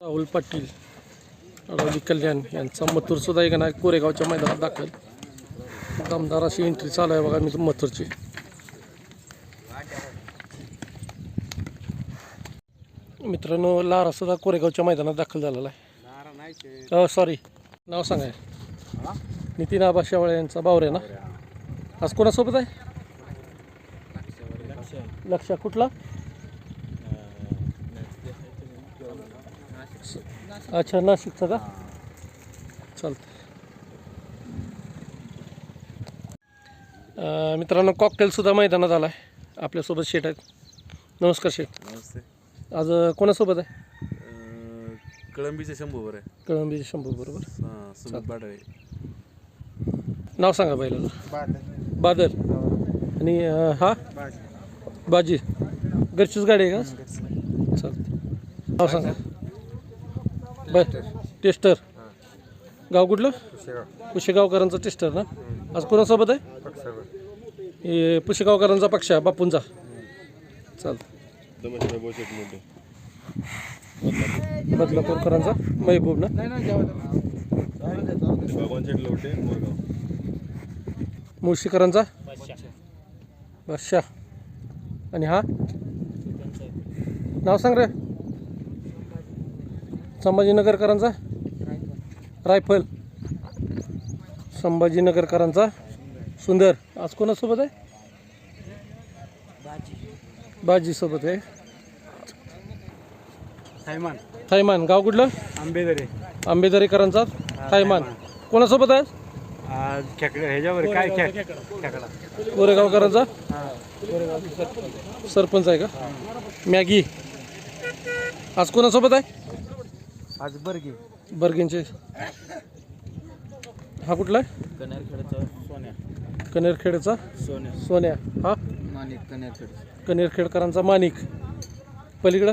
राहुल पाटील राहुली कल्याण यांचा मथुर सुद्धा एक ना कोरेगावच्या मैदानात दाखल. दमदार अशी एंट्री चालू आहे बघा मी मथुरची. मित्रांनो लारा सुद्धा कोरेगावच्या मैदानात दाखल झालेला आहे. सॉरी नाव सांगाय नितीन आबा शेवाळे यांचा बावरे ना? आज कोणासोबत आहे? लक्ष कुठला? अच्छा नाशिकचा का? चालतं मित्रांनो कॉकटेलसुद्धा मैदानात आला आहे आपल्यासोबत शेट आहेत. नमस्कार शेट नमस्ते. आज कोणासोबत आहे? अं, कळंबीचे शंभूवर आहे. कळंबी शंभू बरोबर? हां सुमित नाव सांगा बैलाला. बादल. आणि अं, हा? बाजी. घरचीच गाडी आहे का? चालतं नाव सांगा. बर. टेस्टर. गाव कुठलं? पुशेगावकरांचं टेस्टर ना? आज कोणासोबत आहे? हे पुशेगावकरांचा पक्ष आहे बापूंचा. चालतं. बदलापूरकरांचा? महबूब ना? मुळशीकरांचा? बादशाह आणि हा? नाव सांग रे. संभाजीनगरकरांचा? रायफल. संभाजीनगरकरांचा? सुंदर. आज कोणासोबत आहे? बाजी सोबत आहे. थैमान थायमान. गाव कुठलं? आंबेदरे. आंबेदरेकरांचा. थायमान. कोणासोबत आहे कोरेगावकरांचा? सरपंच आहे का? मॅगी. आज कोणासोबत आहे? आज बर्गी. बर्गेंचे. हा कुठला? आहे कनेरखेडचा सोन्या. कनेरखेडचा सोन्या. सोन्या. हा? माणिक कनेरखेड कनेरखेडकरांचा माणिक. पलीकडं?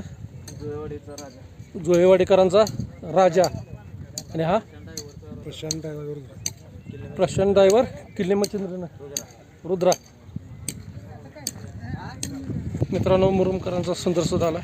जुळवाडीचा राजा. जोहेवाडीकरांचा राजा. आणि हा? प्रशांत प्रशांत ड्रायव्हर किल्ले मच्छिंद्र रुद्रा. मित्रांनो मुरुमकरांचा सुंदर सुद्धा आला